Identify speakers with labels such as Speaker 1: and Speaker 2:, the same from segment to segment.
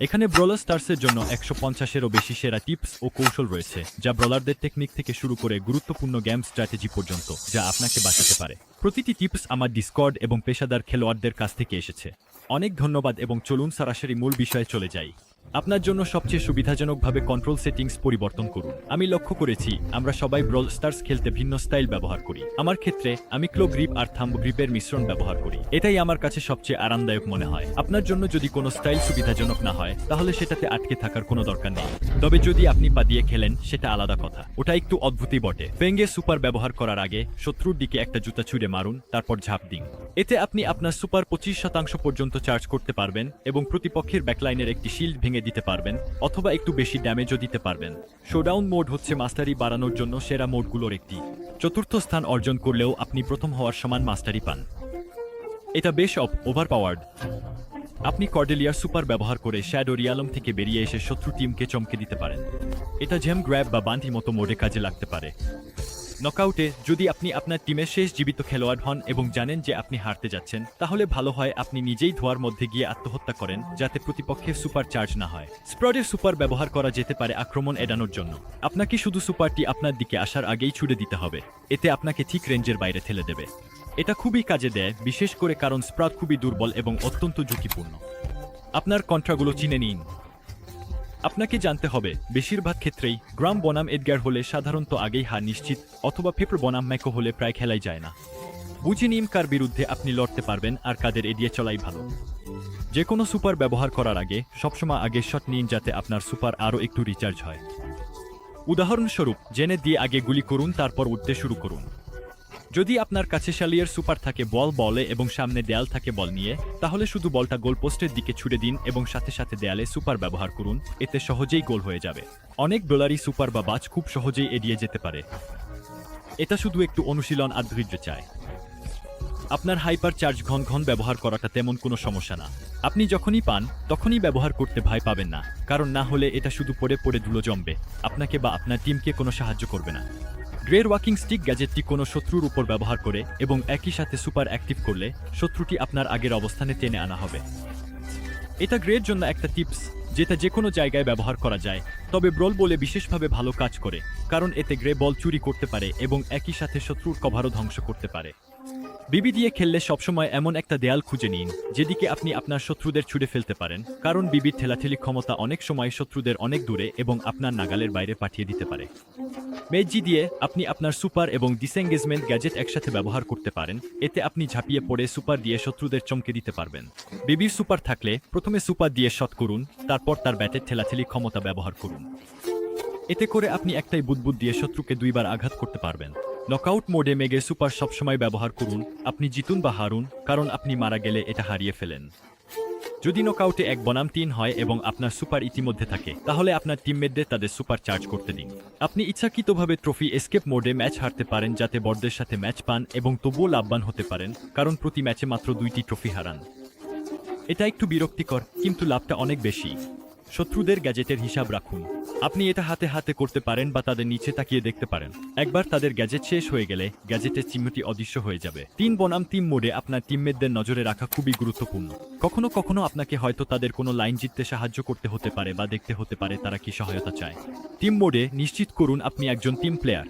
Speaker 1: এখানে ব্রলার স্টার্সের জন্য একশো পঞ্চাশেরও বেশি সেরা টিপস ও কৌশল রয়েছে, যা ব্রলারদের টেকনিক থেকে শুরু করে গুরুত্বপূর্ণ গেম স্ট্র্যাটেজি পর্যন্ত, যা আপনাকে বাঁচাতে পারে। প্রতিটি টিপস আমার ডিসকর্ড এবং পেশাদার খেলোয়াড়দের কাছ থেকে এসেছে। অনেক ধন্যবাদ এবং চলুন সরাসরি মূল বিষয়ে চলে যাই। আপনার জন্য সবচেয়ে সুবিধাজনকভাবে কন্ট্রোল সেটিংস পরিবর্তন করুন। আমি লক্ষ্য করেছি, আমরা সবাই ব্রল স্টার্স খেলতে ভিন্ন স্টাইল ব্যবহার করি। আমার ক্ষেত্রে, আমি ক্লো গ্রিপ আর থাম্ব গ্রিপের মিশ্রণ ব্যবহার করি। এটাই আমার কাছে সবচেয়ে আরামদায়ক মনে হয়। আপনার জন্য যদি কোনো স্টাইল সুবিধাজনক না হয়, তাহলে সেটাতে আটকে থাকার কোনো দরকার নেই। তবে যদি আপনি পা দিয়ে খেলেন, সেটা আলাদা কথা। ওটা একটু অদ্ভুতই বটে। ফেঙ্গে সুপার ব্যবহার করার আগে, শত্রুর দিকে একটা জুতা ছুঁড়ে মারুন, তারপর ঝাঁপ দিন। এতে আপনি আপনার সুপার পঁচিশ শতাংশ পর্যন্ত চার্জ করতে পারবেন এবং প্রতিপক্ষের ব্যাকলাইনের একটি শিল্ড ভেঙে দিতে পারবেন, অথবা একটু বেশি ড্যামেজও দিতে পারবেন। শোডাউন মোড হচ্ছে মাস্টারি বাড়ানোর জন্য সেরা মোডগুলোর একটি। চতুর্থ স্থান অর্জন করলেও আপনি প্রথম হওয়ার সমান মাস্টারি পান। এটা বেশ অপ ওভার পাওয়ার্ড আপনি কর্ডেলিয়ার সুপার ব্যবহার করে শ্যাডো রিয়ালম থেকে বেরিয়ে এসে শত্রু টিমকে চমকে দিতে পারেন। এটা জেম গ্র্যাব বা বান্টি মতো মোডে কাজে লাগতে পারে। নকআউটে যদি আপনি আপনার টিমের শেষ জীবিত খেলোয়াড় হন এবং জানেন যে আপনি হারতে যাচ্ছেন, তাহলে ভালো হয় আপনি নিজেই ধোয়ার মধ্যে গিয়ে আত্মহত্যা করেন, যাতে প্রতিপক্ষের সুপার চার্জ না হয়। স্প্রডের সুপার ব্যবহার করা যেতে পারে আক্রমণ এড়ানোর জন্য। আপনাকে শুধু সুপারটি আপনার দিকে আসার আগেই ছুড়ে দিতে হবে। এতে আপনাকে ঠিক রেঞ্জের বাইরে ঠেলে দেবে। এটা খুবই কাজে দেয়, বিশেষ করে কারণ স্প্রাউট খুবই দুর্বল এবং অত্যন্ত ঝুঁকিপূর্ণ। আপনার কন্ট্রাগুলো চিনে নিন। আপনাকে জানতে হবে, বেশিরভাগ ক্ষেত্রেই গ্রাম বনাম এডগার হলে সাধারণত আগেই হার নিশ্চিত, অথবা পেপার বনাম ম্যাকো হলে প্রায় খেলাই যায় না। বুঝে নিন কার বিরুদ্ধে আপনি লড়তে পারবেন আর কাদের এড়িয়ে চলাই ভালো। যে কোনো সুপার ব্যবহার করার আগে, সবসময় আগে শট নিন যাতে আপনার সুপার আরও একটু রিচার্জ হয়। উদাহরণস্বরূপ, জেনে দিয়ে আগে গুলি করুন, তারপর উঠতে শুরু করুন। যদি আপনার কাছে শালিয়ার সুপার থাকে, বল বলে এবং সামনে দেয়াল থাকে বল নিয়ে, তাহলে শুধু বলটা গোলপোস্টের দিকে ছুড়ে দিন এবং সাথে সাথে দেয়ালে সুপার ব্যবহার করুন, এতে সহজেই গোল হয়ে যাবে। অনেক ডলারই সুপার বা বাজ খুব সহজেই এড়িয়ে যেতে পারে। এটা শুধু একটু অনুশীলন আর ধৈর্য চায় আপনার হাইপার চার্জ ঘন ঘন ব্যবহার করাটা তেমন কোনো সমস্যা না। আপনি যখনই পান, তখনই ব্যবহার করতে ভয় পাবেন না, কারণ না হলে এটা শুধু পড়ে পড়ে ধুলো জমবে। আপনাকে বা আপনার টিমকে কোনো সাহায্য করবে না। গ্রের ওয়াকিং স্টিক গ্যাজেটটি কোনো শত্রুর উপর ব্যবহার করে এবং একই সাথে সুপার অ্যাক্টিভ করলে শত্রুটি আপনার আগের অবস্থানে টেনে আনা হবে। এটা গ্রের জন্য একটা টিপস, যেটা যে কোনো জায়গায় ব্যবহার করা যায়, তবে ব্রল বলে বিশেষভাবে ভালো কাজ করে, কারণ এতে গ্রে বল চুরি করতে পারে এবং একই সাথে শত্রুর কভারও ধ্বংস করতে পারে। বিবি দিয়ে খেললে সবসময় এমন একটা দেয়াল খুঁজে নিন, যেদিকে আপনি আপনার শত্রুদের ছুড়ে ফেলতে পারেন, কারণ বিবির ঠেলাঠেলি ক্ষমতা অনেক সময় শত্রুদের অনেক দূরে এবং আপনার নাগালের বাইরে পাঠিয়ে দিতে পারে। মেজি দিয়ে আপনি আপনার সুপার এবং ডিসএঙ্গেজমেন্ট গ্যাজেট একসাথে ব্যবহার করতে পারেন, এতে আপনি ঝাঁপিয়ে পড়ে সুপার দিয়ে শত্রুদের চমকে দিতে পারবেন। বিবির সুপার থাকলে প্রথমে সুপার দিয়ে শট করুন, তারপর তার ব্যাটের ঠেলাঠেলি ক্ষমতা ব্যবহার করুন। এতে করে আপনি একটাই বুদবুদ দিয়ে শত্রুকে দুইবার আঘাত করতে পারবেন। নকআউট মোডে মেগে সুপার সবসময় ব্যবহার করুন। আপনি জিতুন বা হারুন, কারণ আপনি মারা গেলে এটা হারিয়ে ফেলেন। যদি নকআউটে এক বনাম তিন হয় এবং আপনার সুপার ইতিমধ্যে থাকে, তাহলে আপনার টিমমেটদের তাদের সুপার চার্জ করতে দিন। আপনি ইচ্ছাকৃতভাবে ট্রফি এসকেপ মোডে ম্যাচ হারতে পারেন যাতে বড়দের সাথে ম্যাচ পান এবং তবুও লাভবান হতে পারেন, কারণ প্রতি ম্যাচে মাত্র দুইটি ট্রফি হারান। এটা একটু বিরক্তিকর, কিন্তু লাভটা অনেক বেশি। শত্রুদের গ্যাজেটের হিসাব রাখুন। আপনি এটা হাতে হাতে করতে পারেন বা তাদের নিচে তাকিয়ে দেখতে পারেন। একবার তাদের গ্যাজেট শেষ হয়ে গেলে গ্যাজেটের চিহ্নটি অদৃশ্য হয়ে যাবে। তিন বনাম টিম মোডে আপনার টিমমেটদের নজরে রাখা খুবই গুরুত্বপূর্ণ। কখনো কখনো আপনাকে হয়তো তাদের কোনো লাইন জিততে সাহায্য করতে হতে পারে বা দেখতে হতে পারে তারা কি সহায়তা চায়। টিম মোডে নিশ্চিত করুন আপনি একজন টিম প্লেয়ার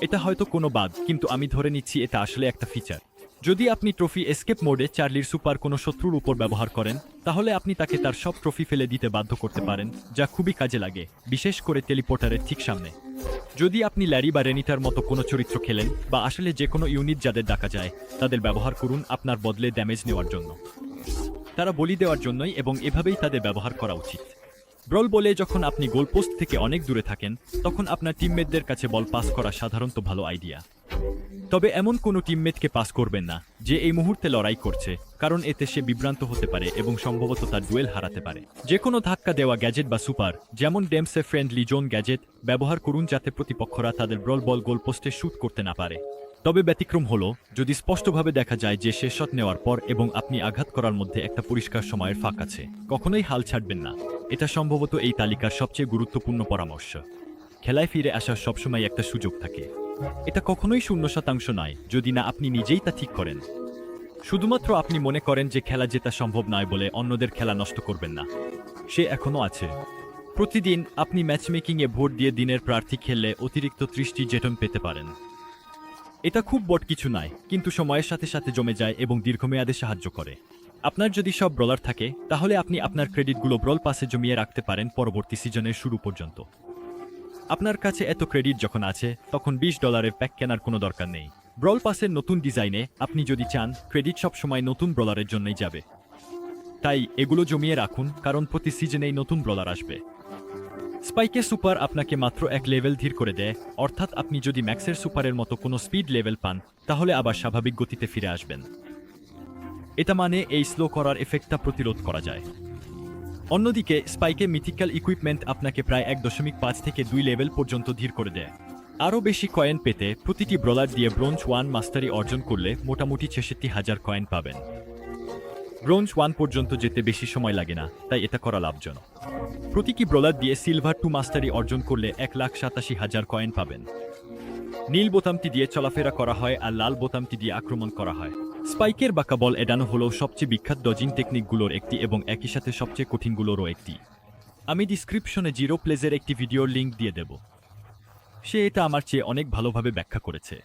Speaker 1: এটা হয়তো কোনো বাদ, কিন্তু আমি ধরে নিচ্ছি এটা আসলে একটা ফিচার যদি আপনি ট্রফি এসকেপ মোডে চার্লির সুপার কোনো শত্রুর উপর ব্যবহার করেন, তাহলে আপনি তাকে তার সব ট্রফি ফেলে দিতে বাধ্য করতে পারেন, যা খুবই কাজে লাগে, বিশেষ করে টেলিপোর্টারের ঠিক সামনে। যদি আপনি ল্যারি বা রেনিটার মতো কোনো চরিত্র খেলেন, বা আসলে যে কোনো ইউনিট যাদের ডাকা যায়, তাদের ব্যবহার করুন আপনার বদলে ড্যামেজ নেওয়ার জন্য। তারা বলি দেওয়ার জন্যই এবং এভাবেই তাদের ব্যবহার করা উচিত। ব্রল বলে যখন আপনি গোলপোস্ট থেকে অনেক দূরে থাকেন, তখন আপনার টিমমেটদের কাছে বল পাস করা সাধারণত ভালো আইডিয়া তবে এমন কোনো টিমমেটকে পাস করবেন না, যে এই মুহূর্তে লড়াই করছে, কারণ এতে সে বিভ্রান্ত হতে পারে এবং সম্ভবত তার ডুয়েল হারাতে পারে। যে কোনো ধাক্কা দেওয়া গ্যাজেট বা সুপার যেমন ডেমসে ফ্রেন্ডলি জোন গ্যাজেট ব্যবহার করুন যাতে প্রতিপক্ষরা তাদের ব্রল বল গোলপোস্টে শ্যুট করতে না পারে। তবে ব্যতিক্রম হলো, যদি স্পষ্টভাবে দেখা যায় যে শেষ শট নেওয়ার পর এবং আপনি আঘাত করার মধ্যে একটা পরিষ্কার সময়ের ফাঁক আছে, কখনোই হাল ছাড়বেন না। এটা সম্ভবত এই তালিকার সবচেয়ে গুরুত্বপূর্ণ পরামর্শ। খেলায় ফিরে আসার সবসময় একটা সুযোগ থাকে। এটা কখনোই শূন্য শতাংশ নয়, যদি না আপনি নিজেই তা ঠিক করেন। শুধুমাত্র আপনি মনে করেন যে খেলা জেতা সম্ভব নয় বলে অন্যদের খেলা নষ্ট করবেন না। সে এখনও আছে। প্রতিদিন আপনি ম্যাচমেকিংয়ে ভোট দিয়ে দিনের প্রার্থী খেললে অতিরিক্ত ত্রিশটি জেটন পেতে পারেন। এটা খুব বট কিছু নয় কিন্তু সময়ের সাথে সাথে জমে যায় এবং দীর্ঘমেয়াদে সাহায্য করে। আপনার যদি সব ব্রলার থাকে, তাহলে আপনি আপনার ক্রেডিটগুলো ব্রল পাসে জমিয়ে রাখতে পারেন পরবর্তী সিজনের শুরু পর্যন্ত। আপনার কাছে এত ক্রেডিট যখন আছে, তখন বিশ ডলারের প্যাক কেনার কোনো দরকার নেই। ব্রল পাসের নতুন ডিজাইনে আপনি যদি চান, ক্রেডিট সবসময় নতুন ব্রলারের জন্যই যাবে। তাই এগুলো জমিয়ে রাখুন, কারণ প্রতি সিজনেই নতুন ব্রলার আসবে। স্পাইকে সুপার আপনাকে মাত্র এক লেভেল ধীর করে দেয়, অর্থাৎ আপনি যদি ম্যাক্সের সুপারের মতো কোনো স্পিড লেভেল পান, তাহলে আবার স্বাভাবিক গতিতে ফিরে আসবেন। এটা মানে এই স্লো করার এফেক্টটা প্রতিরোধ করা যায়। অন্যদিকে, স্পাইকে মিথিক্যাল ইকুইপমেন্ট আপনাকে প্রায় এক দশমিক পাঁচ থেকে দুই লেভেল পর্যন্ত ধীর করে দেয়। আরও বেশি কয়েন পেতে প্রতিটি ব্রলার দিয়ে ব্রোঞ্জ ওয়ান মাস্টারি অর্জন করলে মোটামুটি ছেষট্টি হাজার কয়েন পাবেন। ব্রোঞ্জ ওয়ান পর্যন্ত যেতে বেশি সময় লাগে না, তাই এটা করা লাভজনক। প্রতীকী ব্রলার দিয়ে সিলভার টু মাস্টারি অর্জন করলে এক লাখ সাতাশি হাজার কয়েন পাবেন। নীল বোতামটি দিয়ে চলাফেরা করা হয় আর লাল বোতামটি দিয়ে আক্রমণ করা হয়। স্পাইকের বাঁকা বল এড়ানো হলো সবচেয়ে বিখ্যাত ডজিং টেকনিকগুলোর একটি এবং একই সাথে সবচেয়ে কঠিনগুলোরও একটি। আমি ডিসক্রিপশনে জিরো প্লেজের একটি ভিডিওর লিঙ্ক দিয়ে দেব। সে এটা আমার চেয়ে অনেক ভালোভাবে ব্যাখ্যা করেছে।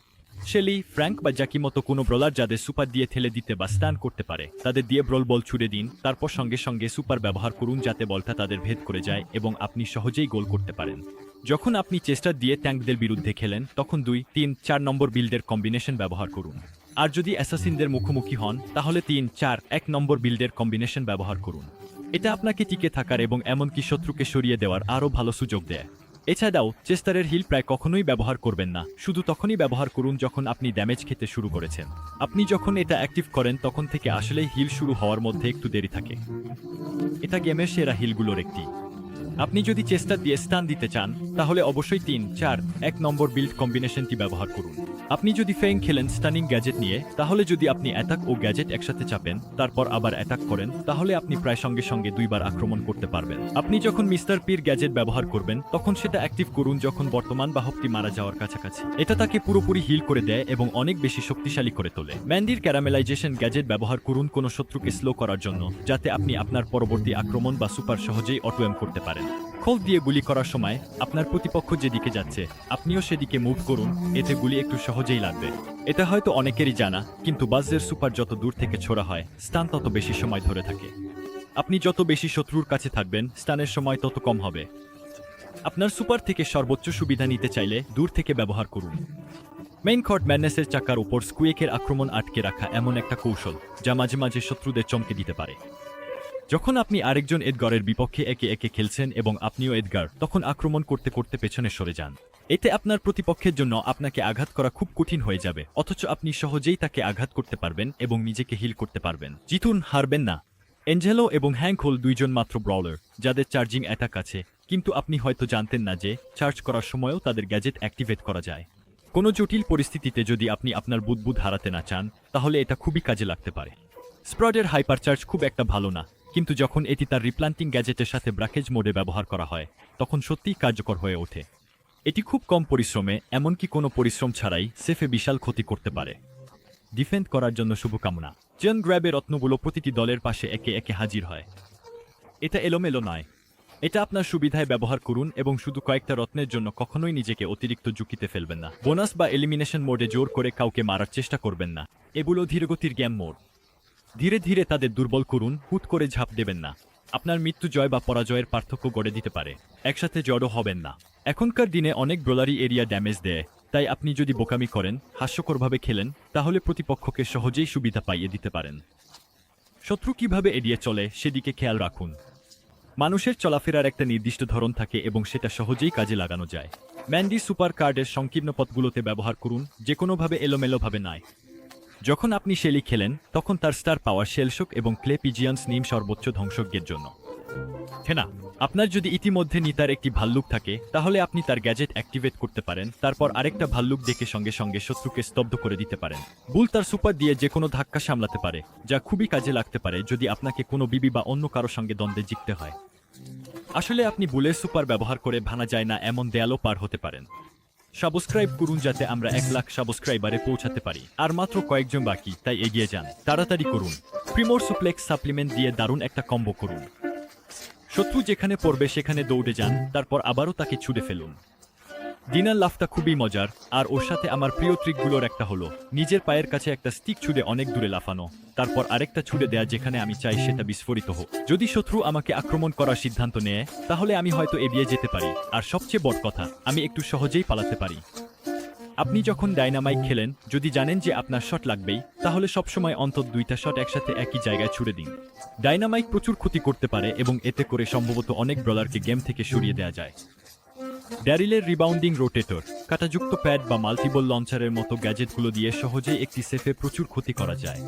Speaker 1: শেলি, ফ্র্যাঙ্ক বা জাকি মতো কোনো ব্রলার যাদের সুপার দিয়ে ঠেলে দিতে বা স্টান করতে পারে, তাদের দিয়ে ব্রল বল ছুড়ে দিন, তারপর সঙ্গে সঙ্গে সুপার ব্যবহার করুন যাতে বলটা তাদের ভেদ করে যায় এবং আপনি সহজেই গোল করতে পারেন। যখন আপনি চেষ্টা দিয়ে ট্যাঙ্কদের বিরুদ্ধে খেলেন, তখন দুই, তিন, চার নম্বর বিল্ডের কম্বিনেশন ব্যবহার করুন। আর যদি অ্যাসাসিনদের মুখোমুখি হন, তাহলে তিন, চার, এক নম্বর বিল্ডের কম্বিনেশন ব্যবহার করুন। এটা আপনাকে টিকে থাকার এবং এমনকি শত্রুকে সরিয়ে দেওয়ার আরও ভালো সুযোগ দেয়। এছাড়াও, চেস্টারের হিল প্রায় কখনোই ব্যবহার করবেন না। শুধু তখনই ব্যবহার করুন যখন আপনি ড্যামেজ খেতে শুরু করেছেন। আপনি যখন এটা অ্যাক্টিভ করেন, তখন থেকে আসলেই হিল শুরু হওয়ার মধ্যে একটু দেরি থাকে। এটা গেমের সেরা হিলগুলোর একটি। আপনি যদি চেষ্টা দিয়ে স্থান দিতে চান, তাহলে অবশ্যই তিন, চার, এক নম্বর বিল্ড কম্বিনেশনটি ব্যবহার করুন। আপনি যদি ফেং খেলেন স্টানিং গ্যাজেট নিয়ে, তাহলে যদি আপনি অ্যাটাক ও গ্যাজেট একসাথে চাপেন, তারপর আবার অ্যাটাক করেন, তাহলে আপনি প্রায় সঙ্গে সঙ্গে দুইবার আক্রমণ করতে পারবেন। আপনি যখন মিস্টার পির গ্যাজেট ব্যবহার করবেন, তখন সেটা অ্যাক্টিভ করুন যখন বর্তমান বাহকটি মারা যাওয়ার কাছাকাছি। এটা তাকে পুরোপুরি হিল করে দেয় এবং অনেক বেশি শক্তিশালী করে তোলে। ম্যান্ডির ক্যারামেলাইজেশন গ্যাজেট ব্যবহার করুন কোনো শত্রুকে স্লো করার জন্য, যাতে আপনি আপনার পরবর্তী আক্রমণ বা সুপার সহজেই অটোএম করতে পারেন। খোল দিয়ে গুলি করার সময় আপনার প্রতিপক্ষ যেদিকে যাচ্ছে, আপনিও সেদিকে মুভ করুন, এতে গুলি একটু সহজেই লাগবে। এটা হয়তো অনেকেরই জানা, কিন্তু বাজের সুপার যত দূর থেকে ছোড়া হয় স্টান তত বেশি সময় ধরে থাকে। আপনি যত বেশি শত্রুর কাছে থাকবেন স্টানের সময় তত কম হবে। আপনার সুপার থেকে সর্বোচ্চ সুবিধা নিতে চাইলে দূর থেকে ব্যবহার করুন। মেইন খট ম্যাডনেসের চাকার উপর স্কুয়েকের আক্রমণ আটকে রাখা এমন একটা কৌশল, যা মাঝে মাঝে শত্রুদের চমকে দিতে পারে। যখন আপনি আরেকজন এডগারের বিপক্ষে একে একে খেলছেন এবং আপনিও এডগার, তখন আক্রমণ করতে করতে পেছনে সরে যান। এতে আপনার প্রতিপক্ষের জন্য আপনাকে আঘাত করা খুব কঠিন হয়ে যাবে, অথচ আপনি সহজেই তাকে আঘাত করতে পারবেন এবং নিজেকে হিল করতে পারবেন। জিতুন, হারবেন না। এঞ্জেলো এবং হ্যাংক হল দুইজন মাত্র ব্রলার যাদের চার্জিং অ্যাটাক আছে, কিন্তু আপনি হয়তো জানতেন না যে চার্জ করার সময়ও তাদের গ্যাজেট অ্যাক্টিভেট করা যায়। কোনো জটিল পরিস্থিতিতে যদি আপনি আপনার বুদবুদ হারাতে না চান, তাহলে এটা খুবই কাজে লাগতে পারে। স্প্রডের হাইপার চার্জ খুব একটা ভালো না। কিন্তু যখন এটি তার রিপ্লান্টিং গ্যাজেটের সাথে ব্রাকেজ মোডে ব্যবহার করা হয়, তখন সত্যিই কার্যকর হয়ে ওঠে। এটি খুব কম পরিশ্রমে, এমনকি কোনো পরিশ্রম ছাড়াই সেফে বিশাল ক্ষতি করতে পারে। ডিফেন্ড করার জন্য শুভকামনা। চেন গ্র্যাবের রত্নগুলো প্রতিটি দলের পাশে একে একে হাজির হয়। এটা এলোমেলো নয়। এটা আপনার সুবিধায় ব্যবহার করুন এবং শুধু কয়েকটা রত্নের জন্য কখনোই নিজেকে অতিরিক্ত ঝুঁকিতে ফেলবেন না। বোনাস বা এলিমিনেশন মোডে জোর করে কাউকে মারার চেষ্টা করবেন না। এগুলো ধীরগতির গেম মোড ধীরে ধীরে তাদের দুর্বল করুন, হুট করে ঝাঁপ দেবেন না। আপনার মৃত্যু জয় বা পরাজয়ের পার্থক্য গড়ে দিতে পারে। একসাথে জড়ো হবেন না। এখনকার দিনে অনেক ব্রোলারি এরিয়া ড্যামেজ দেয়, তাই আপনি যদি বোকামি করেন, হাস্যকরভাবে খেলেন, তাহলে প্রতিপক্ষকে সহজেই সুবিধা পাইয়ে দিতে পারেন। শত্রু কীভাবে এড়িয়ে চলে, সেদিকে খেয়াল রাখুন। মানুষের চলাফেরার একটা নির্দিষ্ট ধরন থাকে এবং সেটা সহজেই কাজে লাগানো যায়। ম্যান্ডি সুপার কার্ডের সংকীর্ণ পথগুলোতে ব্যবহার করুন যে কোনোভাবে এলোমেলোভাবে নয়। যখন আপনি শেলি খেলেন, তখন তার স্টার পাওয়ার শেলশোক এবং ক্লে পিজিয়ান্স নিম সর্বোচ্চ ধ্বংসজ্ঞের জন্য। হেনা, আপনার যদি ইতিমধ্যে নিতার একটি ভাল্লুক থাকে, তাহলে আপনি তার গ্যাজেট অ্যাক্টিভেট করতে পারেন, তারপর আরেকটা ভাল্লুক দেখে সঙ্গে সঙ্গে শত্রুকে স্তব্ধ করে দিতে পারেন। বুল তার সুপার দিয়ে যে কোনো ধাক্কা সামলাতে পারে, যা খুবই কাজে লাগতে পারে যদি আপনাকে কোনো বিবি বা অন্য কারও সঙ্গে দ্বন্দ্বে জিততে হয়। আসলে আপনি বুলের সুপার ব্যবহার করে ভানা যায় না এমন দেয়ালও পার হতে পারেন। সাবস্ক্রাইব করুন যাতে আমরা এক লাখ সাবস্ক্রাইবারে পৌঁছাতে পারি। আর মাত্র কয়েকজন বাকি, তাই এগিয়ে যান। তাড়াতাড়ি করুন। প্রিমোর সুপ্লেক্স সাপ্লিমেন্ট দিয়ে দারুণ একটা কম্বো করুন। শত্রু যেখানে পড়বে সেখানে দৌড়ে যান, তারপর আবারও তাকে ছুড়ে ফেলুন। ডিনার লাফটা খুবই মজার, আর ওর সাথে আমার প্রিয় ট্রিকগুলোর একটা হলো, নিজের পায়ের কাছে একটা স্টিক ছুঁড়ে অনেক দূরে লাফানো, তারপর আরেকটা ছুড়ে দেয়া যেখানে আমি চাই সেটা বিস্ফোরিত হোক। যদি শত্রু আমাকে আক্রমণ করার সিদ্ধান্ত নেয়, তাহলে আমি হয়তো এড়িয়ে যেতে পারি, আর সবচেয়ে বড় কথা, আমি একটু সহজেই পালাতে পারি। আপনি যখন ডাইনামাইক খেলেন, যদি জানেন যে আপনার শট লাগবেই, তাহলে সবসময় অন্তত দুইটা শট একসাথে একই জায়গায় ছুড়ে দিন। ডাইনামাইক প্রচুর ক্ষতি করতে পারে এবং এতে করে সম্ভবত অনেক ব্রলারকে গেম থেকে সরিয়ে দেওয়া যায়। ড্যারিলের রিবাউন্ডিং রোটেটর, কাটাযুক্ত প্যাড বা মাল্টিবল লঞ্চারের মতো গ্যাজেটগুলো দিয়ে সহজেই একটি সেফে প্রচুর ক্ষতি করা যায়।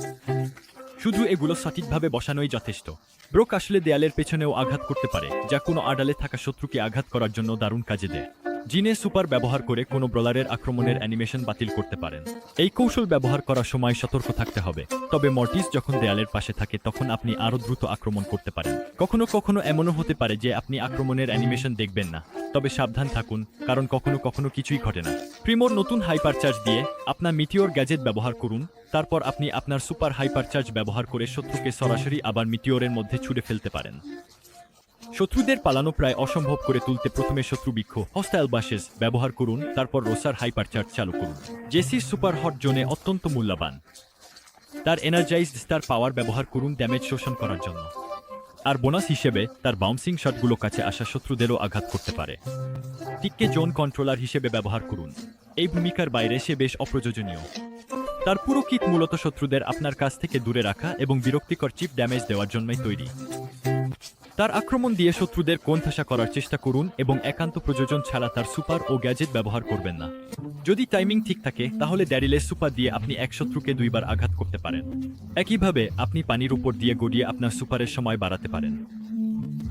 Speaker 1: শুধু এগুলো সঠিকভাবে বসানোই যথেষ্ট। ব্রোক আসলে দেয়ালের পেছনেও আঘাত করতে পারে, যা কোনো আড়ালে থাকা শত্রুকে আঘাত করার জন্য দারুণ কাজে দেয়। জিনে সুপার ব্যবহার করে কোনো ব্রলারের আক্রমণের অ্যানিমেশন বাতিল করতে পারেন। এই কৌশল ব্যবহার করার সময় সতর্ক থাকতে হবে। তবে মর্টিস যখন দেয়ালের পাশে থাকে, তখন আপনি আরও দ্রুত আক্রমণ করতে পারেন। কখনো কখনো এমনও হতে পারে যে আপনি আক্রমণের অ্যানিমেশন দেখবেন না। তবে সাবধান থাকুন, কারণ কখনো কখনো কিছুই ঘটে না। প্রিমোর নতুন হাইপার চার্জ দিয়ে আপনার মিটিওর গ্যাজেট ব্যবহার করুন। তারপর আপনি আপনার সুপার হাইপার চার্জ ব্যবহার করে শত্রুকে সরাসরি আবার মিটিওরের মধ্যে ছুড়ে ফেলতে পারেন। শত্রুদের পালানো প্রায় অসম্ভব করে তুলতে প্রথমে শত্রু বৃক্ষ হস্টাইল বাসেস ব্যবহার করুন, তারপর রোসার হাইপার চার্জ চালু করুন। জেসির সুপার হট জোনে অত্যন্ত মূল্যবান। তার এনার্জাইজড স্টার পাওয়ার ব্যবহার করুন ড্যামেজ শোষণ করার জন্য। আর বোনাস হিসেবে তার বাউন্সিং শটগুলো কাছে আসা শত্রুদেরও আঘাত করতে পারে। টিককে জোন কন্ট্রোলার হিসেবে ব্যবহার করুন। এই ভূমিকার বাইরে সে বেশ অপ্রয়োজনীয়। তার পুরো কিট মূলত শত্রুদের আপনার কাছ থেকে দূরে রাখা এবং বিরক্তিকর চিপ ড্যামেজ দেওয়ার জন্যই তৈরি। তার আক্রমণ দিয়ে শত্রুদের কোণঠাসা করার চেষ্টা করুন এবং একান্ত প্রযোজন ছাড়া তার সুপার ও গ্যাজেট ব্যবহার করবেন না। যদি টাইমিং ঠিক থাকে, তাহলে ড্যারিলের সুপার দিয়ে আপনি এক শত্রুকে দুইবার আঘাত করতে পারেন। একইভাবে, আপনি পানির উপর দিয়ে গড়িয়ে আপনার সুপারের সময় বাড়াতে পারেন।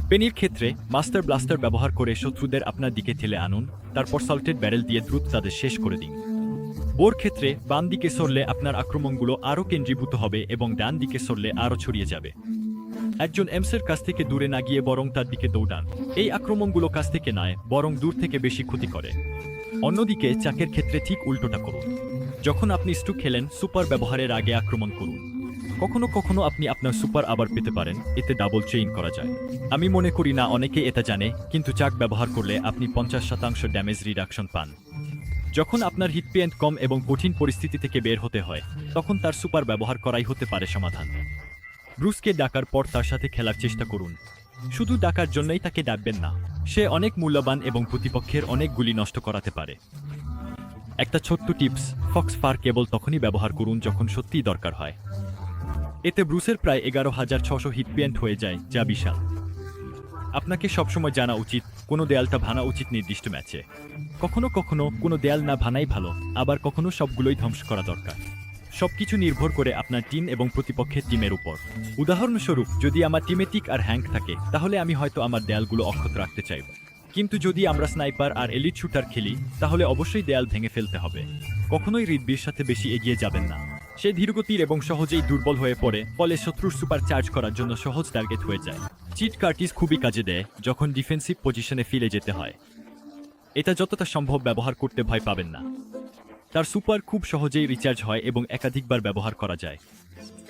Speaker 1: পেনির ক্ষেত্রে, মাস্টার ব্লাস্টার ব্যবহার করে শত্রুদের আপনার দিকে ঠেলে আনুন, তারপর সল্টেড ব্যারেল দিয়ে দ্রুত তাদের শেষ করে দিন। বোর ক্ষেত্রে, বাম দিকে সরলে আপনার আক্রমণগুলো আরও কেন্দ্রীভূত হবে এবং ডান দিকে সরলে আরও ছড়িয়ে যাবে। একজন এমসের কাছ থেকে দূরে না গিয়ে বরং তার দিকে দৌড়ান। এই আক্রমণগুলো কাছ থেকে নয়, বরং দূর থেকে বেশি ক্ষতি করে। অন্যদিকে, চাকের ক্ষেত্রে ঠিক উল্টোটা করুন। যখন আপনি স্টু খেলেন, সুপার ব্যবহারের আগে আক্রমণ করুন। কখনো কখনো আপনি আপনার সুপার আবার পেতে পারেন, এতে ডাবল চেইন করা যায়। আমি মনে করি না, অনেকে এটা জানে, কিন্তু চাক ব্যবহার করলে আপনি পঞ্চাশ শতাংশ ড্যামেজ রিডাকশন পান। যখন আপনার হিট পেন্ট কম এবং কঠিন পরিস্থিতি থেকে বের হতে হয়, তখন তার সুপার ব্যবহার করাই হতে পারে সমাধান। ব্রুসকে ডাকার পর তার সাথে খেলার চেষ্টা করুন। শুধু ডাকার জন্যই তাকে ডাকবেন না, সে অনেক মূল্যবান এবং প্রতিপক্ষের অনেক গুলি নষ্ট করাতে পারে। একটা ছোট্ট টিপস, ফক্স ফার কেবল তখনই ব্যবহার করুন যখন সত্যিই দরকার হয়। এতে ব্রুসের প্রায় এগারো হাজার ছশো হিটপেন্ট হয়ে যায়, যা বিশাল। আপনাকে সবসময় জানা উচিত, কোনো দেয়ালটা ভাঙা উচিত নির্দিষ্ট ম্যাচে। কখনো কখনো কোনো দেয়াল না ভানাই ভালো, আবার কখনো সবগুলোই ধ্বংস করা দরকার। সবকিছু নির্ভর করে আপনার টিম এবং প্রতিপক্ষের টিমের উপর। উদাহরণস্বরূপ, যদি আমার টিমে টিক আর হ্যাঙ্ক থাকে, তাহলে আমি হয়তো আমার দেয়ালগুলো অক্ষত রাখতে চাইব। কিন্তু যদি আমরা স্নাইপার আর এলিট শুটার খেলি, তাহলে অবশ্যই দেয়াল ভেঙে ফেলতে হবে। কখনোই হৃদবির সাথে বেশি এগিয়ে যাবেন না। সে ধীরগতির এবং সহজেই দুর্বল হয়ে পড়ে, ফলে শত্রুর সুপার চার্জ করার জন্য সহজ টার্গেট হয়ে যায়। চিট কার্টিস খুবই কাজে দেয়, যখন ডিফেন্সিভ পজিশনে ফিরে যেতে হয়। এটা যতটা সম্ভব ব্যবহার করতে ভয় পাবেন না। তার সুপার খুব সহজেই রিচার্জ হয় এবং একাধিকবার ব্যবহার করা যায়।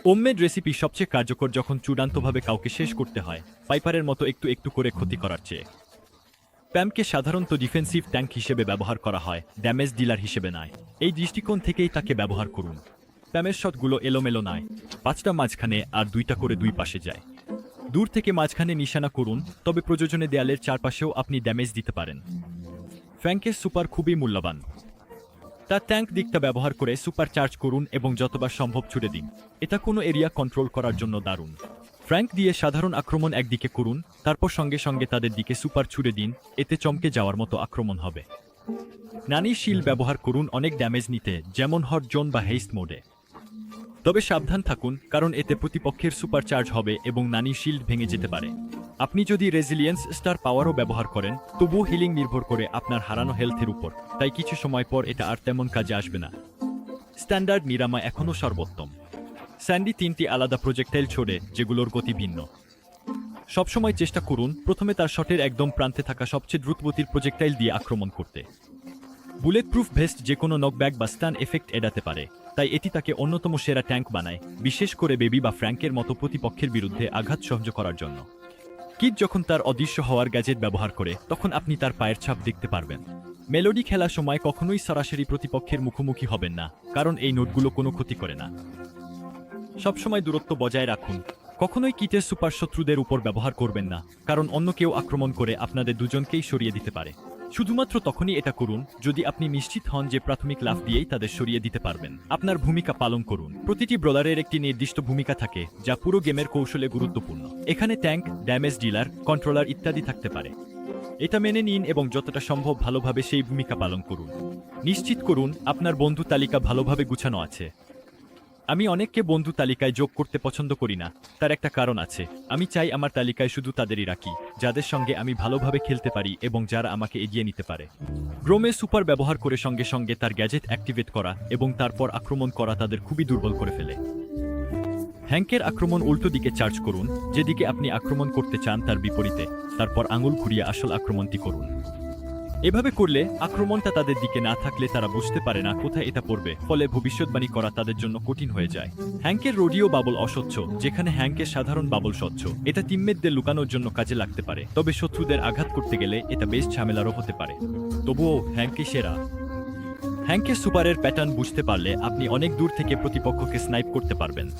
Speaker 1: ওমমেড রেসিপি সবচেয়ে কার্যকর যখন চূড়ান্তভাবে কাউকে শেষ করতে হয়, পাইপারের মতো একটু একটু করে ক্ষতি করার চেয়ে। প্যামকে সাধারণত ডিফেন্সিভ ট্যাঙ্ক হিসেবে ব্যবহার করা হয়, ড্যামেজ ডিলার হিসেবে নয়। এই দৃষ্টিকোণ থেকেই তাকে ব্যবহার করুন। প্যামের শটগুলো এলোমেলো নয়, পাঁচটা মাঝখানে আর দুইটা করে দুই পাশে যায়। দূর থেকে মাঝখানে নিশানা করুন, তবে প্রযোজনে দেয়ালের চারপাশেও আপনি ড্যামেজ দিতে পারেন। ফ্র্যাঙ্কের সুপার খুবই মূল্যবান। তার ট্যাঙ্ক দিকটা ব্যবহার করে সুপার চার্জ করুন এবং যতবার সম্ভব ছুড়ে দিন। এটা কোনো এরিয়া কন্ট্রোল করার জন্য দারুণ। ফ্র্যাঙ্ক দিয়ে সাধারণ আক্রমণ একদিকে করুন, তারপর সঙ্গে সঙ্গে তাদের দিকে সুপার ছুড়ে দিন, এতে চমকে যাওয়ার মতো আক্রমণ হবে। নানি শিল ব্যবহার করুন অনেক ড্যামেজ নিতে, যেমন হট জোন বা হেইস্ট মোডে তবে সাবধান থাকুন, কারণ এতে প্রতিপক্ষের সুপার চার্জ হবে এবং নানি শিল্ড ভেঙে যেতে পারে। আপনি যদি রেজিলিয়েন্স স্টার পাওয়ারও ব্যবহার করেন, তবুও হিলিং নির্ভর করে আপনার হারানো হেলথের উপর। তাই কিছু সময় পর এটা আর তেমন কাজে আসবে না। স্ট্যান্ডার্ড নিরাময় এখনও সর্বোত্তম। স্যান্ডি তিনটি আলাদা প্রজেক্টাইল ছোড়ে, যেগুলোর গতি ভিন্ন। সবসময় চেষ্টা করুন প্রথমে তার শটের একদম প্রান্তে থাকা সবচেয়ে দ্রুতগতির প্রজেক্টাইল দিয়ে আক্রমণ করতে। বুলেট প্রুফ ভেস্ট যে কোনো নকব্যাক বা স্টান এফেক্ট এড়াতে পারে, তাই এটি তাকে অন্যতম সেরা ট্যাঙ্ক বানায়, বিশেষ করে বেবি বা ফ্র্যাঙ্কের মতো প্রতিপক্ষের বিরুদ্ধে আঘাত সহ্য করার জন্য। কিট যখন তার অদৃশ্য হওয়ার গ্যাজেট ব্যবহার করে, তখন আপনি তার পায়ের ছাপ দেখতে পারবেন। মেলোডি খেলার সময় কখনোই সরাসরি প্রতিপক্ষের মুখোমুখি হবেন না, কারণ এই নোটগুলো কোনো ক্ষতি করে না। সবসময় দূরত্ব বজায় রাখুন। কখনোই কিটের সুপার শত্রুদের উপর ব্যবহার করবেন না, কারণ অন্য কেউ আক্রমণ করে আপনাদের দুজনকেই সরিয়ে দিতে পারে। শুধুমাত্র তখনই এটা করুন যদি আপনি নিশ্চিত হন যে প্রাথমিক লাভ দিয়েই তাদের সরিয়ে দিতে পারবেন। আপনার ভূমিকা পালন করুন। প্রতিটি ব্রলারের একটি নির্দিষ্ট ভূমিকা থাকে, যা পুরো গেমের কৌশলে গুরুত্বপূর্ণ। এখানে ট্যাঙ্ক, ড্যামেজ ডিলার, কন্ট্রোলার ইত্যাদি থাকতে পারে। এটা মেনে নিন এবং যতটা সম্ভব ভালোভাবে সেই ভূমিকা পালন করুন। নিশ্চিত করুন, আপনার বন্ধু তালিকা ভালোভাবে গুছানো আছে। আমি অনেককে বন্ধু তালিকায় যোগ করতে পছন্দ করি না। তার একটা কারণ আছে। আমি চাই আমার তালিকায় শুধু তাদেরই রাখি, যাদের সঙ্গে আমি ভালোভাবে খেলতে পারি এবং যারা আমাকে এগিয়ে নিতে পারে। গ্রোমে সুপার ব্যবহার করে সঙ্গে সঙ্গে তার গ্যাজেট অ্যাক্টিভেট করা এবং তারপর আক্রমণ করা তাদের খুবই দুর্বল করে ফেলে। হ্যাঙ্কের আক্রমণ উল্টো দিকে চার্জ করুন, যেদিকে আপনি আক্রমণ করতে চান তার বিপরীতে। তারপর আঙুল ঘুরিয়ে আসল আক্রমণটি করুন। এভাবে করলে আক্রমণটা তাদের দিকে না থাকলে তারা বুঝতে পারে না কোথায় এটা পড়বে, ফলে ভবিষ্যৎবাণী করা তাদের জন্য কঠিন হয়ে যায়। হ্যাঙ্কের রোডিও বাবল অস্বচ্ছ, যেখানে হ্যাঙ্কের সাধারণ বাবল স্বচ্ছ। এটা টিমমেটদের লুকানোর জন্য কাজে লাগতে পারে, তবে শত্রুদের আঘাত করতে গেলে এটা বেশ ঝামেলারও হতে পারে। তবুও হ্যাঙ্কে সেরা। হ্যাঙ্কের সুপারের প্যাটার্ন বুঝতে পারলে আপনি অনেক দূর থেকে প্রতিপক্ষকে স্নাইপ করতে পারবেন।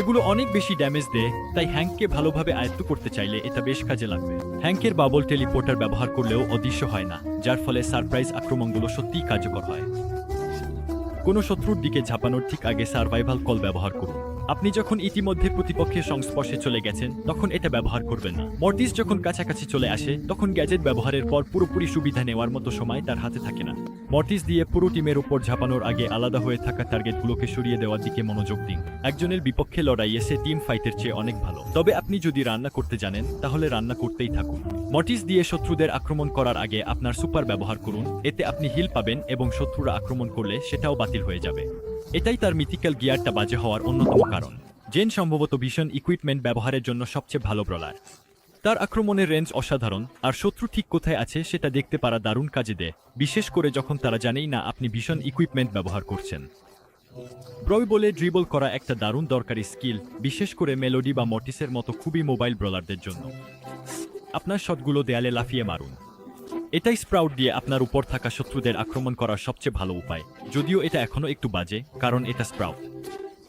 Speaker 1: এগুলো অনেক বেশি ড্যামেজ দেয়, তাই হ্যাঙ্ককে ভালোভাবে আয়ত্ত করতে চাইলে এটা বেশ কাজে লাগবে। হ্যাঙ্কের বাবল টেলিপোর্টার ব্যবহার করলেও অদৃশ্য হয় না, যার ফলে সারপ্রাইজ আক্রমণগুলো সত্যিই কার্যকর হয়। কোনো শত্রুর দিকে ঝাঁপানোর ঠিক আগে সার্ভাইভাল কল ব্যবহার করুন। আপনি যখন ইতিমধ্যে প্রতিপক্ষের সংস্পর্শে চলে গেছেন, তখন এটা ব্যবহার করবেন না। মর্টিস যখন কাছাকাছি চলে আসে, তখন গ্যাজেট ব্যবহারের পর পুরোপুরি সুবিধা নেওয়ার মতো সময় তার হাতে থাকে না। মর্টিস দিয়ে পুরো টিমের উপর ঝাঁপানোর আগে আলাদা হয়ে থাকা টার্গেটগুলোকে সরিয়ে দেওয়ার দিকে মনোযোগ দিন। একজনের বিপক্ষে লড়াই এসে টিম ফাইটের চেয়ে অনেক ভালো। তবে আপনি যদি রান্না করতে জানেন, তাহলে রান্না করতেই থাকুন। মর্টিস দিয়ে শত্রুদের আক্রমণ করার আগে আপনার সুপার ব্যবহার করুন, এতে আপনি হিল পাবেন এবং শত্রুরা আক্রমণ করলে সেটাও বাতিল হয়ে যাবে। এটাই তার মিথিক্যাল গিয়ারটা বাজে হওয়ার অন্যতম কারণ। জেন সম্ভবত ভীষণ ইকুইপমেন্ট ব্যবহারের জন্য সবচেয়ে ভালো ব্রলার তার আক্রমণের রেঞ্জ অসাধারণ, আর শত্রু ঠিক কোথায় আছে সেটা দেখতে পারা দারুণ কাজে দেয়, বিশেষ করে যখন তারা জানেই না আপনি ভীষণ ইকুইপমেন্ট ব্যবহার করছেন। ব্রয় বলে ড্রিবল করা একটা দারুণ দরকারি স্কিল বিশেষ করে মেলোডি বা মর্টিসের মতো খুবই মোবাইল ব্রলারদের জন্য। আপনার শটগুলো দেয়ালে লাফিয়ে মারুন। এটাই স্প্রাউট দিয়ে আপনার উপর থাকা শত্রুদের আক্রমণ করার সবচেয়ে ভালো উপায়। যদিও এটা এখনও একটু বাজে, কারণ এটা স্প্রাউট।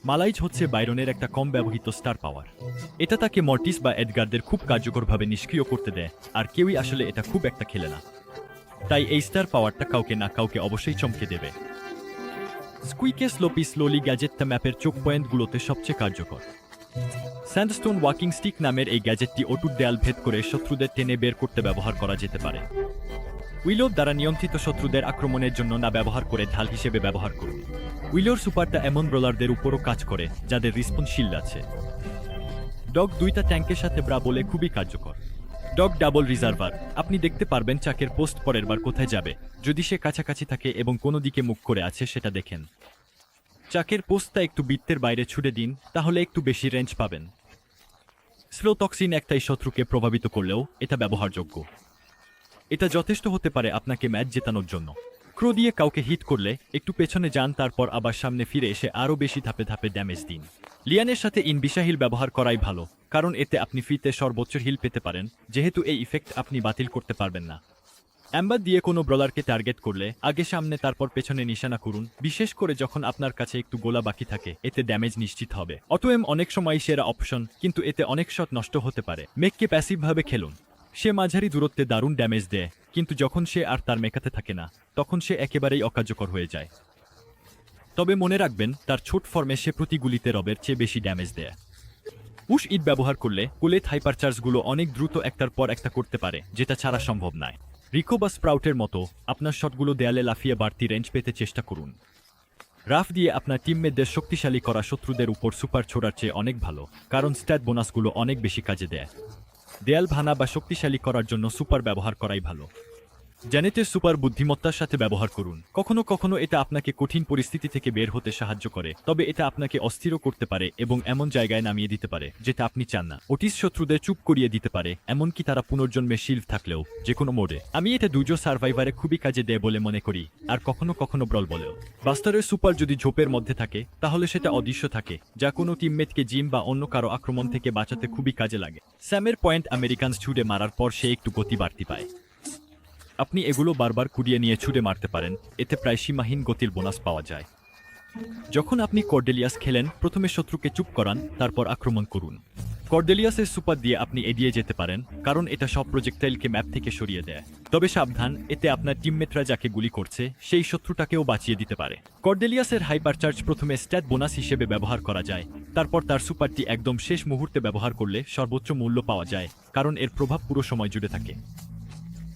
Speaker 1: মালাইজ হচ্ছে বাইরনের একটা কম ব্যবহৃত স্টার পাওয়ার। এটা তাকে মর্টিস বা এডগারদের খুব কার্যকরভাবে নিষ্ক্রিয় করতে দেয়, আর কেউই আসলে এটা খুব একটা খেলে না। তাই এই স্টার পাওয়ারটা কাউকে না কাউকে অবশ্যই চমকে দেবে। স্কুইকে স্লোপি স্লোলি গ্যাজেটটা ম্যাপের চোখ পয়েন্টগুলোতে সবচেয়ে কার্যকর। স্যান্ডস্টোন ওয়াকিং স্টিক নামের এই গ্যাজেটটি অটুট দেয়াল ভেদ করে শত্রুদের টেনে বের করতে ব্যবহার করা যেতে পারে। উইলোর দ্বারা নিয়ন্ত্রিত শত্রুদের আক্রমণের জন্য না ব্যবহার করে ঢাল হিসেবে ব্যবহার করুন। উইলোর সুপারটা এমন ব্রলারদের উপরও কাজ করে, যাদের রিসপন্সশীল আছে। ডগ দুইটা ট্যাঙ্কের সাথে ব্রা বলে খুবই কার্যকর। ডগ ডাবল রিজার্ভার, আপনি দেখতে পারবেন চাকের পোস্ট পরের বার কোথায় যাবে। যদি সে কাছাকাছি থাকে এবং কোনো দিকে মুখ করে আছে, সেটা দেখেন। চাকের পোস্টটা একটু বৃত্তের বাইরে ছুটে দিন, তাহলে একটু বেশি রেঞ্জ পাবেন। স্লোটক্সিন একটাই শত্রুকে প্রভাবিত করলেও এটা ব্যবহারযোগ্য। এটা যথেষ্ট হতে পারে আপনাকে ম্যাচ জেতানোর জন্য। ক্রো দিয়ে কাউকে হিট করলে একটু পেছনে যান, তারপর আবার সামনে ফিরে এসে আরও বেশি ধাপে ধাপে ড্যামেজ দিন। লিয়ানের সাথে ইনবিশা হিল ব্যবহার করাই ভালো, কারণ এতে আপনি ফিতে সর্বোচ্চ হিল পেতে পারেন, যেহেতু এই ইফেক্ট আপনি বাতিল করতে পারবেন না। অ্যাম্বার দিয়ে কোনো ব্রলারকে টার্গেট করলে আগে সামনে তারপর পেছনে নিশানা করুন, বিশেষ করে যখন আপনার কাছে একটু গোলা বাকি থাকে, এতে ড্যামেজ নিশ্চিত হবে। অটোএম অনেক সময় সেরা অপশন, কিন্তু এতে অনেক শট নষ্ট হতে পারে। মেককে প্যাসিভভাবে খেলুন। সে মাঝারি দূরত্বে দারুণ ড্যামেজ দেয়, কিন্তু যখন সে আর তার মেকাতে থাকে না, তখন সে একেবারেই অকার্যকর হয়ে যায়। তবে মনে রাখবেন, তার ছোট ফর্মে সে প্রতি গুলিতে রবের চেয়ে বেশি ড্যামেজ দেয়। পুশ ইট ব্যবহার করলে কোলেট হাইপার চার্জগুলো অনেক দ্রুত একটার পর একটা করতে পারে, যেটা ছাড়া সম্ভব নয়। রিকো বা স্প্রাউটের মতো আপনার শটগুলো দেয়ালে লাফিয়ে বাড়তি রেঞ্জ পেতে চেষ্টা করুন। রাফ দিয়ে আপনার টিমমেটদের শক্তিশালী করা শত্রুদের উপর সুপার ছোড়ার চেয়ে অনেক ভালো, কারণ স্ট্যাট বোনাসগুলো অনেক বেশি কাজে দেয়। দেয়াল ভাঙা বা শক্তিশালী করার জন্য সুপার ব্যবহার করাই ভালো। জ্যানেটের সুপার বুদ্ধিমত্তার সাথে ব্যবহার করুন। কখনো কখনো এটা আপনাকে কঠিন পরিস্থিতি থেকে বের হতে সাহায্য করে, তবে এটা আপনাকে অস্থিরও করতে পারে এবং এমন জায়গায় নামিয়ে দিতে পারে, যেটা আপনি চান না। অটিস শত্রুদের চুপ করিয়ে দিতে পারে, এমনকি তারা পুনর্জন্মে শিল্ড থাকলেও যে কোনো মোড়ে। আমি এটা দুজো সার্ভাইভারে খুবই কাজে দেয় বলে মনে করি, আর কখনো কখনো ব্রল বলেও। বাস্টারের সুপার যদি ঝোপের মধ্যে থাকে, তাহলে সেটা অদৃশ্য থাকে, যা কোনো টিমমেটকে জিম বা অন্য কারও আক্রমণ থেকে বাঁচাতে খুবই কাজে লাগে। স্যামের পয়েন্ট আমেরিকান ছুটে মারার পর সে একটু গতি বাড়তি পায়। আপনি এগুলো বারবার কুড়িয়ে নিয়ে ছুটে মারতে পারেন। এতে প্রায় সীমাহীন গতির বোনাস পাওয়া যায়। যখন আপনি কর্ডেলিয়াস খেলেন, প্রথমে শত্রুকে চুপ করান, তারপর আক্রমণ করুন। কর্ডেলিয়াসের সুপার দিয়ে আপনি এড়িয়ে যেতে পারেন, কারণ এটা সব প্রজেক্টাইলকে ম্যাপ থেকে সরিয়ে দেয়। তবে সাবধান, এতে আপনার টিমমেটরা যাকে গুলি করছে, সেই শত্রুটাকেও বাঁচিয়ে দিতে পারে। কর্ডেলিয়াসের হাইপার চার্জ প্রথমে স্ট্যাট বোনাস হিসেবে ব্যবহার করা যায়। তারপর তার সুপারটি একদম শেষ মুহূর্তে ব্যবহার করলে সর্বোচ্চ মূল্য পাওয়া যায়, কারণ এর প্রভাব পুরো সময় জুড়ে থাকে।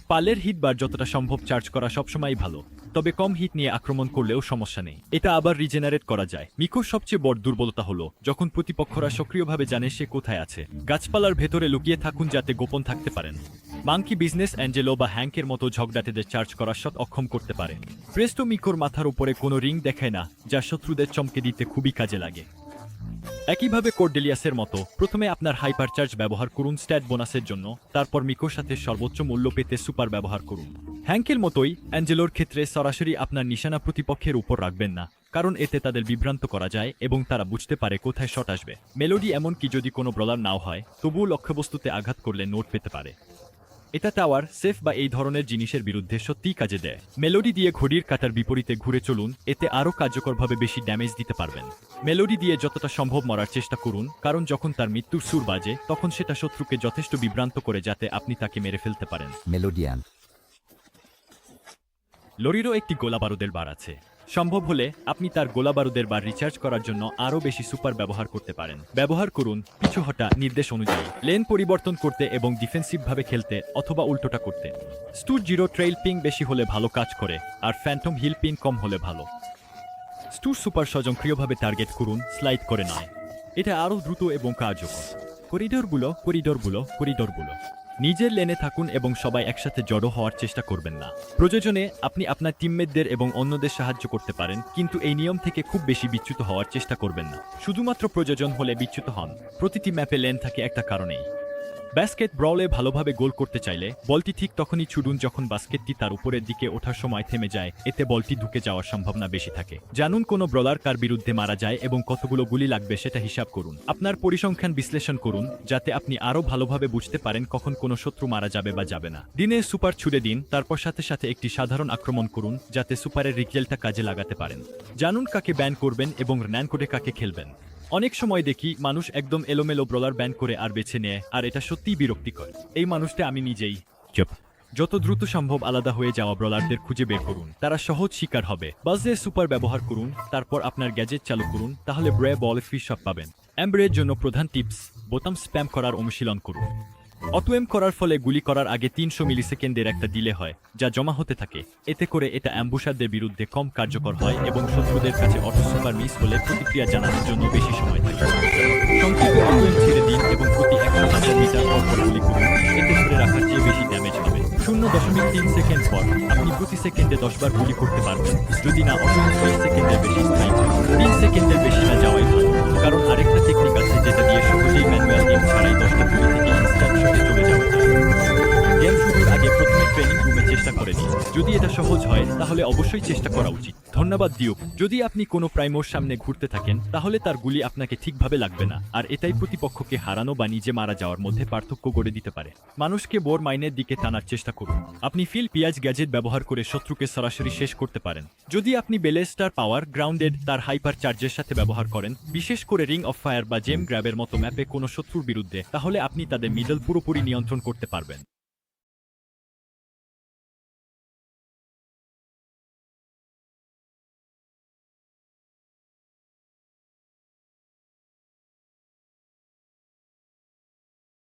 Speaker 1: পালের হিট বার যতটা সম্ভব চার্জ করা সবসময় ভালো। তবে কম হিট নিয়ে আক্রমণ করলেও সমস্যা নেই। এটা আবার রিজেনারেট করা যায়। মিকোর সবচেয়ে বড় দুর্বলতা হলো, যখন প্রতিপক্ষরা সক্রিয়ভাবে জানে সে কোথায় আছে। গাছপালার ভেতরে লুকিয়ে থাকুন যাতে গোপন থাকতে পারেন। মাংকি বিজনেস অ্যাঞ্জেলো বা হ্যাঙ্কের মতো ঝগড়াটেদের চার্জ করা সৎ অক্ষম করতে পারে। প্রেস্টো মিকোর মাথার উপরে কোনো রিং দেখায় না, যা শত্রুদের চমকে দিতে খুবই কাজে লাগে। একইভাবে কোর্ডেলিয়াসের মতো, প্রথমে আপনার হাইপার চার্জ ব্যবহার করুন স্ট্যাট বোনাসের জন্য, তারপর মিকোর সাথে সর্বোচ্চ মূল্য পেতে সুপার ব্যবহার করুন। হ্যাঙ্কের মতোই, অ্যাঞ্জেলোর ক্ষেত্রে সরাসরি আপনার নিশানা প্রতিপক্ষের উপর রাখবেন না, কারণ এতে তাদের বিভ্রান্ত করা যায় এবং তারা বুঝতে পারে কোথায় শট আসবে। মেলোডি এমনকি যদি কোনো ব্রলার নাও হয়, তবুও লক্ষ্যবস্তুতে আঘাত করলে নোট পেতে পারে। এটা টাওয়ার সেফ বা এই ধরনের জিনিসের বিরুদ্ধে সত্যিই কাজে দেয়। মেলোডি দিয়ে ঘড়ির কাটার বিপরীতে ঘুরে চলুন এতে আরও কার্যকরভাবে বেশি ড্যামেজ দিতে পারবেন। মেলোডি দিয়ে যতটা সম্ভব মরার চেষ্টা করুন কারণ যখন তার মৃত্যুর সুর বাজে তখন সেটা শত্রুকে যথেষ্ট বিভ্রান্ত করে যাতে আপনি তাকে মেরে ফেলতে পারেন।
Speaker 2: মেলোডিয়ান
Speaker 1: লরিরও একটি গোলা বারুদের বার আছে। সম্ভব হলে আপনি তার গোলা বারুদের বার রিচার্জ করার জন্য আরও বেশি সুপার ব্যবহার করতে পারেন। ব্যবহার করুন পিছু হটা নির্দেশ অনুযায়ী। লেন পরিবর্তন করতে এবং ডিফেন্সিভভাবে খেলতে অথবা উল্টোটা করতে। স্টুর জিরো ট্রেইল পিং বেশি হলে ভালো কাজ করে, আর ফ্যান্টম হিল পিং কম হলে ভালো। স্টুর সুপার স্বয়ংক্রিয়ভাবে টার্গেট করুন স্লাইড করে নয়। এটা আরও দ্রুত এবং কার্যকর। করিডোরগুলো করিডোরগুলো করিডোরগুলো নিজের লেনে থাকুন এবং সবাই একসাথে জড়ো হওয়ার চেষ্টা করবেন না। প্রয়োজনে আপনি আপনার টিমমেটদের এবং অন্যদের সাহায্য করতে পারেন, কিন্তু এই নিয়ম থেকে খুব বেশি বিচ্যুত হওয়ার চেষ্টা করবেন না। শুধুমাত্র প্রয়োজন হলে বিচ্যুত হন। প্রতিটি ম্যাপে লেন থাকে একটা কারণেই। ব্যাস্কেট ব্রলে ভালোভাবে গোল করতে চাইলে বলটি ঠিক তখনই ছুটুন যখন বাস্কেটটি তার উপরের দিকে ওঠার সময় থেমে যায়, এতে বলটি ঢুকে যাওয়ার সম্ভাবনা বেশি থাকে। জানুন কোন ব্রলার কার বিরুদ্ধে মারা যায় এবং কতগুলো গুলি লাগবে সেটা হিসাব করুন। আপনার পরিসংখ্যান বিশ্লেষণ করুন, যাতে আপনি আরও ভালোভাবে বুঝতে পারেন কখন কোনো শত্রু মারা যাবে বা যাবে না। দিনে সুপার ছুড়ে দিন, তারপর সাথে সাথে একটি সাধারণ আক্রমণ করুন, যাতে সুপারের রিকেলটা কাজে লাগাতে পারেন। জানুন কাকে ব্যান করবেন এবং র্যান করে কাকে খেলবেন। অনেক সময় দেখি মানুষ একদম এলোমেলো ব্রলার ব্যান করে আর বেছে নেয় আর এটা সত্যিই বিরক্তিকর। এই মানুষটা আমি নিজেই। চুপ। যত দ্রুত সম্ভব আলাদা হয়ে যাওয়া ব্রলারদের খুঁজে বের করুন। তারা সহজ শিকার হবে। বাজে সুপার ব্যবহার করুন তারপর আপনার গ্যাজেট চালু করুন তাহলে ব্রে বল ফ্রি সব পাবেন। অ্যাম্বরের জন্য প্রধান টিপস বোতাম স্প্যাম করার অনুশীলন করুন। অটোএম করার ফলে গুলি করার আগে তিনশো মিলিসেকেন্ডের একটা দিলে হয়, যা জমা হতে থাকে। এতে করে এটা অ্যাম্বুসারদের বিরুদ্ধে কম কার্যকর হয় এবং শত্রুদের কাছে অটো মিস হলে প্রতিক্রিয়া জানানোর জন্য বেশি সময় থাকে। ছেড়ে দিন এবং প্রতি এতে ধরে রাখার চেয়ে বেশি ড্যামেজ হবে। শূন্য দশমিক তিন সেকেন্ড পর আপনি প্রতি সেকেন্ডে দশবার গুলি করতে পারবেন। যদি না, অটোএম সেকেন্ডের বেশি স্থায়ী। তিন সেকেন্ডের বেশি না যাওয়াই ভালো। কারণ আরেকটা টেকনিক আছে যেটা দিয়ে সহজেই ম্যানুয়াল গেম ছাড়াই দশটা গুলি থেকে যদি এটা সহজ হয়, তাহলে অবশ্যই চেষ্টা করা উচিত। ধন্যবাদ দিউক যদি আপনি কোনো প্রাইমোর সামনে ঘুরতে থাকেন, তাহলে তার গুলি আপনাকে ঠিকভাবে লাগবে না। আর এটাই প্রতিপক্ষকে হারানো বা নিজে মারা যাওয়ার মধ্যে পার্থক্য গড়ে দিতে পারে। মানুষকে বোর মাইনের দিকে টানার চেষ্টা করুন। আপনি ফিল পিয়াজ গ্যাজেট ব্যবহার করে শত্রুকে সরাসরি শেষ করতে পারেন। যদি আপনি বেলেস্টার পাওয়ার, গ্রাউন্ডেড, তার হাইপার চার্জের সাথে ব্যবহার করেন, বিশেষ করে রিং অফ ফায়ার বা জেম গ্র্যাবের মতো ম্যাপে কোনো শত্রুর বিরুদ্ধে, তাহলে আপনি তাদের মিডল পুরোপুরি নিয়ন্ত্রণ করতে পারবেন।